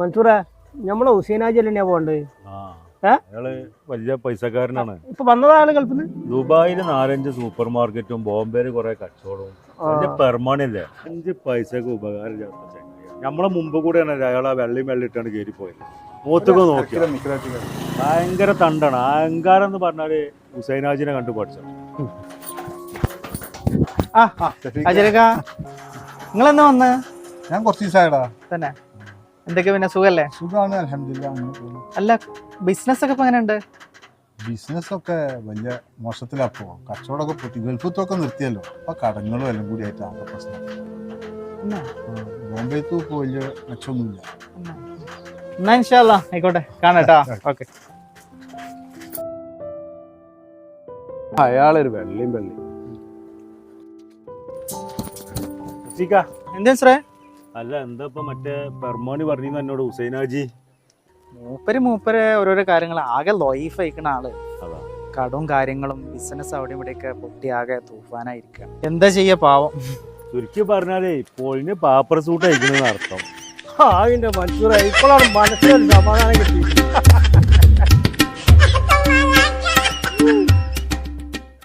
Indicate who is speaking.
Speaker 1: മൻസൂറേ നമ്മളെ ഹുസൈനാജി ഏ?
Speaker 2: അയാൾ വലിയ പൈസക്കാരനാണ്.
Speaker 1: ഇപ്പൊ വന്നതാണ് കൽപ്പന
Speaker 2: ദുബായിൽ നാലഞ്ച് സൂപ്പർ മാർക്കറ്റും ബോംബെയിൽ കുറെ കച്ചവടവും. പെർമാണില്ലേ? അഞ്ച് പൈസക്ക് ഉപകാരം. നമ്മളെ മുമ്പ് കൂടെയാണ് അയാൾ ആ വെള്ളിട്ടാണ് കയറി പോയത്. മൂത്തൊക്കെ നോക്കി ഭയങ്കര തണ്ടാണ്. അഹങ്കാരം എന്ന് പറഞ്ഞാൽ ഹുസൈനാജിനെ കണ്ടു
Speaker 3: പഠിച്ചു? നിങ്ങളെന്ന് വന്ന്?
Speaker 4: ഞാൻ കുറച്ച് ദിവസമായടാ
Speaker 3: തന്നെ. എന്തൊക്കെ പിന്നെ സുഖല്ലേ?
Speaker 4: സുഖമാണ് അലഹമില്ല
Speaker 3: അല്ല ബിസിനസ് ഒക്കെ ഇപ്പൊ എങ്ങനെയുണ്ട്?
Speaker 4: ബിസിനസ് ഒക്കെ വലിയ മോശത്തിലപ്പോ കച്ചവടമൊക്കെ പൊട്ടി. ഗൾഫത്തൊക്കെ നിർത്തിയല്ലോ. അപ്പൊ കടങ്ങളും എല്ലാം കൂടി ആയിട്ട് ആകെ പ്രശ്നം? ബോംബെത്തു ഇപ്പൊ വലിയ മെച്ചമൊന്നുമില്ല.
Speaker 3: എന്നാ. ഇൻഷാല്ല ആയിക്കോട്ടെ. കാണാട്ടാ ഓക്കെ.
Speaker 5: അയാളൊരു വെള്ളിയും വെള്ളി
Speaker 3: എന്തേ സാറേ
Speaker 2: അല്ല എന്താ ഇപ്പൊ മറ്റേ പെർമോണി പറഞ്ഞു എന്നോട് ഹുസൈനാജി
Speaker 3: മൂപ്പര് മൂപ്പര് ഓരോരോ കാര്യങ്ങൾ ആകെ ലൈഫ് അയക്കണ
Speaker 2: ആൾ.
Speaker 3: കടവും കാര്യങ്ങളും ബിസിനസ് അവിടെ ഇവിടെയൊക്കെ പൊട്ടി ആകെ തൂഫാനായിരിക്കുക എന്താ ചെയ്യ പാവം?
Speaker 2: ചുരുക്കി പറഞ്ഞാലേ ഇപ്പോൾ പാപ്പർ സൂട്ട് അയക്കണെന്ന് അർത്ഥം.
Speaker 1: ആ അതിന്റെ മനസ്സൂറായി ഇപ്പോഴാണ് മനസ്സിലൊരു സമാധാനം കിട്ടി.